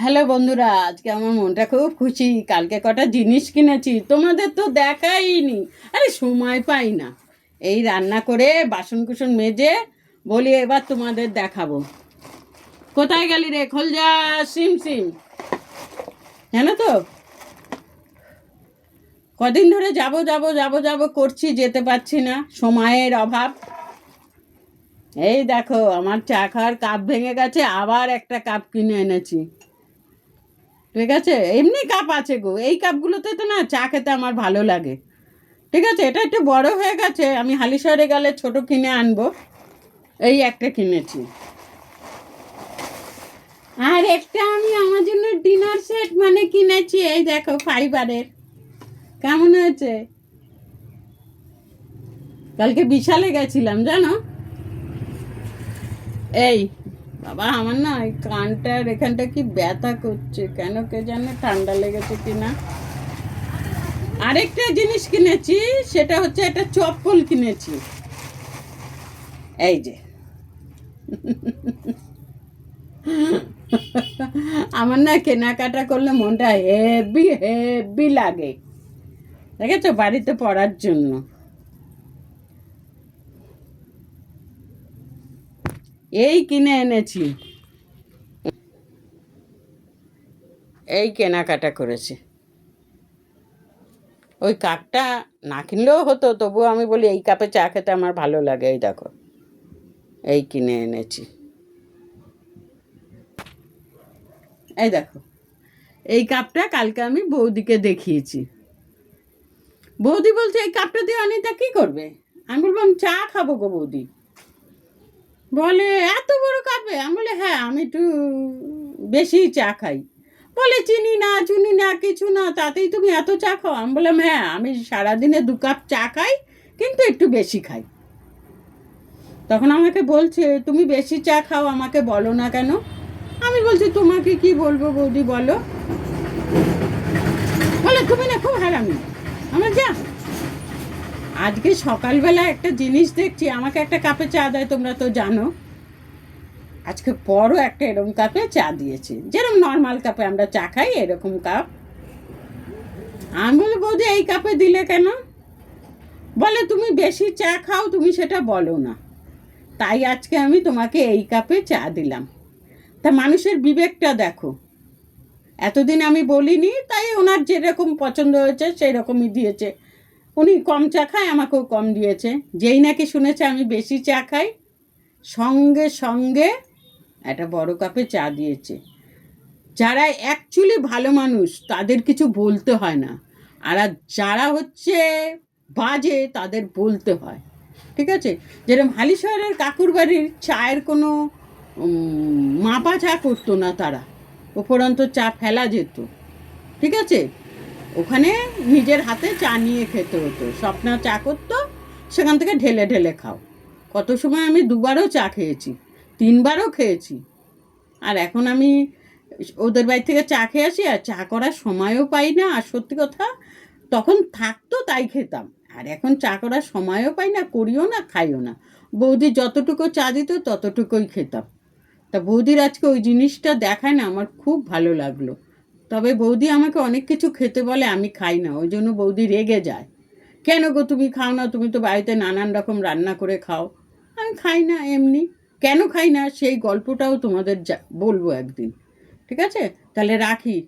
Hello বন্ধুরা, আজকে আমার মনটা খুব খুশি। কালকে কটা জিনিস কিনেছি, তোমাদের তো দেখাইনি। আরে সময় পাই না। এই রান্না করে বাসন কুসন মেজে বলি এবার তোমাদের দেখাবো। কোথায় গেলি রে খোল যা সিম সিম। জানো তো? কদিন ধরে যাব যাব যাব যাব, করছি, যেতে পারছি না, সময়ের অভাব। এই দেখো, আমার চা খাওয়ার কাপ ভেঙে গেছে, আবার একটা কাপ কিনে এনেছি। ঠিক আছে? এমনি কাপ আছে গো। এই কাপগুলোতে তো না চা খেতে আমার ভালো লাগে। ঠিক আছে? এটা একটু বড় হয়ে গেছে। আমি হালিশহরে গেলে ছোট কিনে আনব। এই একটা কিনেছি। আর একটা আমি আমার জন্য ডিনার সেট মানে কিনেছি। এই দেখো, ফাইবারের। কেমন হয়েছে? কালকে বিশালে গেছিলাম, জানো? এই বাবা আমার না এই কানটার এখানটা কি ব্যথা করছে, কেন কে জানে ঠান্ডা লেগেছে কিনা। আরেকটা জিনিস কিনেছি, সেটা হচ্ছে একটা চপ্পল কিনেছি। এই যে। আমার না কেনাকাটা করলে মনটা হেভি হেভি লাগে। দেখেছ? বাড়িতে পড়ার জন্য। এই কিনে এনেছি। এই কেনাকাটা করেছে। ওই কাপটা না কিনলেও হতো, তবুও আমি বলি, এই কাপে চা খেতে আমার ভালো লাগে, এই দেখো। এই কিনে এনেছি। এই দেখো, এই কাপটা কালকে আমি বৌদিকে দেখিয়েছি। বৌদি বলছে, এই কাপটা দিয়ে অনিতা কী করবে? আমি বললাম, চা খাব গো বৌদি। বলে, এত বড় কাপে আমি বলে হ্যাঁ আমি একটু বেশি চা খাই। বলে, চিনি না, চুনি না, কিছু না, তাতেই তুমি এত চা খাও? আমি বললাম হ্যাঁ আমি সারাদিনে দু কাপ চা খাই, কিন্তু একটু বেশি খাই। তখন আমাকে বলছে, তুমি বেশি চা খাও, আমাকে বলো না কেন? আমি বলছি, তোমাকে কি বলব বৌদি, বলো? বলে, তুমি না, খুব হারামি। আমার যা। আজকে সকালবেলা একটা জিনিস দেখছি, আমাকে একটা কাপে চা দেয় তোমরা তো জানো। আজকে বড় একটা এরকম কাপে চা দিয়েছে। যেরকম নর্মাল কাপে আমরা চা খাই, এরকম কাপ। আমি বলি বৌদি এই কাপে দিলে কেন? বলে, তুমি বেশি চা খাও, তুমি সেটা বলো না। তাই আজকে আমি তোমাকে এই কাপে চা দিলাম। তা মানুষের বিবেকটা দেখো। এতদিন আমি বলিনি, তাই ওনার যেরকম পছন্দ হয়েছে সেই রকমই দিয়েছে। উনি কম চা খায়, আমাকেও কম দিয়েছে। যেই নাকি শুনেছে আমি বেশি চা খাই, সঙ্গে সঙ্গে একটা বড় কাপে চা দিয়েছে। যারা অ্যাকচুয়ালি ভালো মানুষ, তাদের কিছু বলতে হয় না। আর যারা হচ্ছে বাজে, তাদের বলতে হয়। ঠিক আছে? যেরকম হালিশহরের কাকুর বাড়ির চায়ের কোনো মাপা চা করতো না তারা। উপরন্ত চা ফেলা যেত। ঠিক আছে? ওখানে নিজের হাতে চা নিয়ে খেতে হতো। স্বপ্না চা করতো, সেখান থেকে ঢেলে ঢেলে খাও। কত সময় আমি দুবারও চা খেয়েছি, তিনবারও খেয়েছি। আর এখন আমি ওদের বাড়ি থেকে চা খেয়ে আসি, আর চা করার সময়ও পাই না। আর সত্যি কথা, তখন থাকতো তাই খেতাম। আর এখন চা করার সময়ও পাই না, করিও না, খাইও না। বৌদি যতটুকু চা দিত, ততটুকুই খেতাম। তা বৌদির আজকে ওই জিনিসটা দেখায় না, আমার খুব ভালো লাগল। তবে বৌদি আমাকে অনেক কিছু খেতে বলে, আমি খাই না, ওই জন্য বৌদি রেগে যায়। কেন গো তুমি খাও না, তুমি তো বাড়িতে নানান রকম রান্না করে খাও। আমি খাই না এমনি। কেন খাই না? সেই গল্পটাও তোমাদের বলব একদিন। ঠিক আছে? তাহলে রাখি।